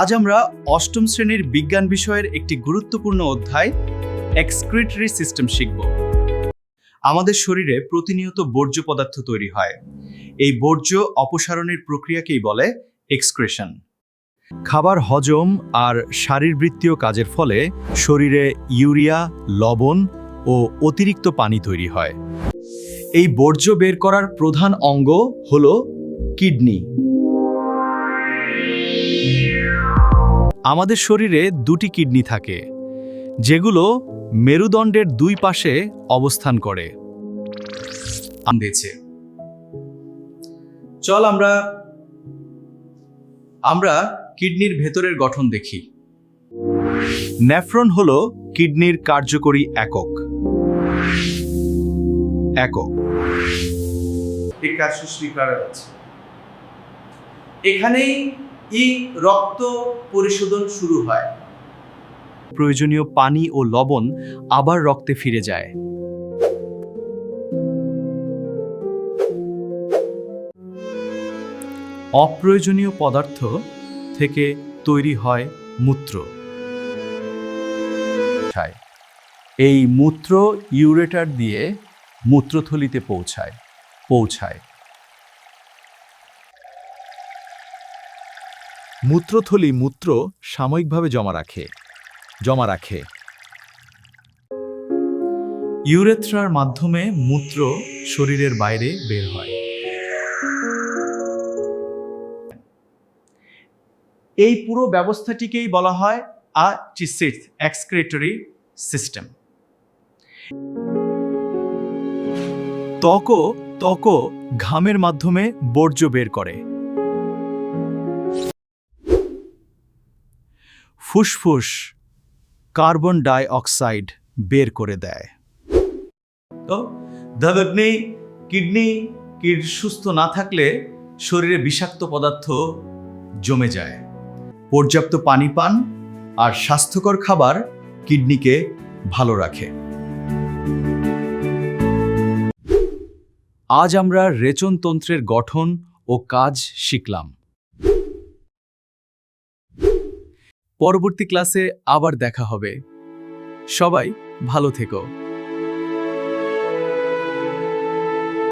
আজ আমরা অষ্টম শ্রেণির বিজ্ঞান বিষয়ের একটি গুরুত্বপূর্ণ অধ্যায় এক্সক্রিটরি সিস্টেম শিখব। আমাদের শরীরে প্রতিনিয়ত বর্জ্য পদার্থ তৈরি হয়। এই বর্জ্য অপসারণের প্রক্রিয়াকেই বলে এক্সক্রেশন খাবার হজম আর শারীরবৃত্তীয় কাজের ফলে শরীরে ইউরিয়া, লবণ ও অতিরিক্ত পানি তৈরি হয়। এই বর্জ্য বের করার প্রধান অঙ্গ হল কিডনি। আমাদের শরীরে দুটি কিডনি থাকে, যেগুলো মেরুদণ্ডের দুই পাশে অবস্থান করে। চল আমরা আমরা কিডনির ভেতরের গঠন দেখি। নেফ্রন হলো কিডনির কার্যকরী একক। একক। এখানেই ই রক্ত পরিশোধন শুরু হয়। প্রয়োজনীয় পানি ও লবণ আবার রক্তে ফিরে যায়। অপ্রয়োজনীয় পদার্থ থেকে তৈরি হয় মূত্র। এই মূত্র ইউরেটার দিয়ে মূত্রথলিতে পৌঁছায় পৌঁছায়। মূত্রথলি মূত্র সাময়িকভাবে জমা রাখে। জমা রাখে। ইউরেথ্রার মাধ্যমে মূত্র শরীরের বাইরে বের হয়। এই পুরো ব্যবস্থাটিকেই বলা হয় আ চিসিস এক্সক্রেটরি সিস্টেম। ত্বক ত্বক ঘামের মাধ্যমে বর্জ্য বের করে। ফুসফুস কার্বন ডাই অক্সাইড বের করে দেয়। তো ধবগ্নি, কিডনি, কিড সুস্থ না থাকলে শরীরে বিষাক্ত পদার্থ জমে যায়। পর্যাপ্ত পানি পান আর স্বাস্থ্যকর খাবার কিডনিকে ভালো রাখে। আজ আমরা রেচনতন্ত্রের গঠন ও কাজ শিখলাম। পরবর্তী ক্লাসে আবার দেখা হবে। সবাই ভালো থেকো।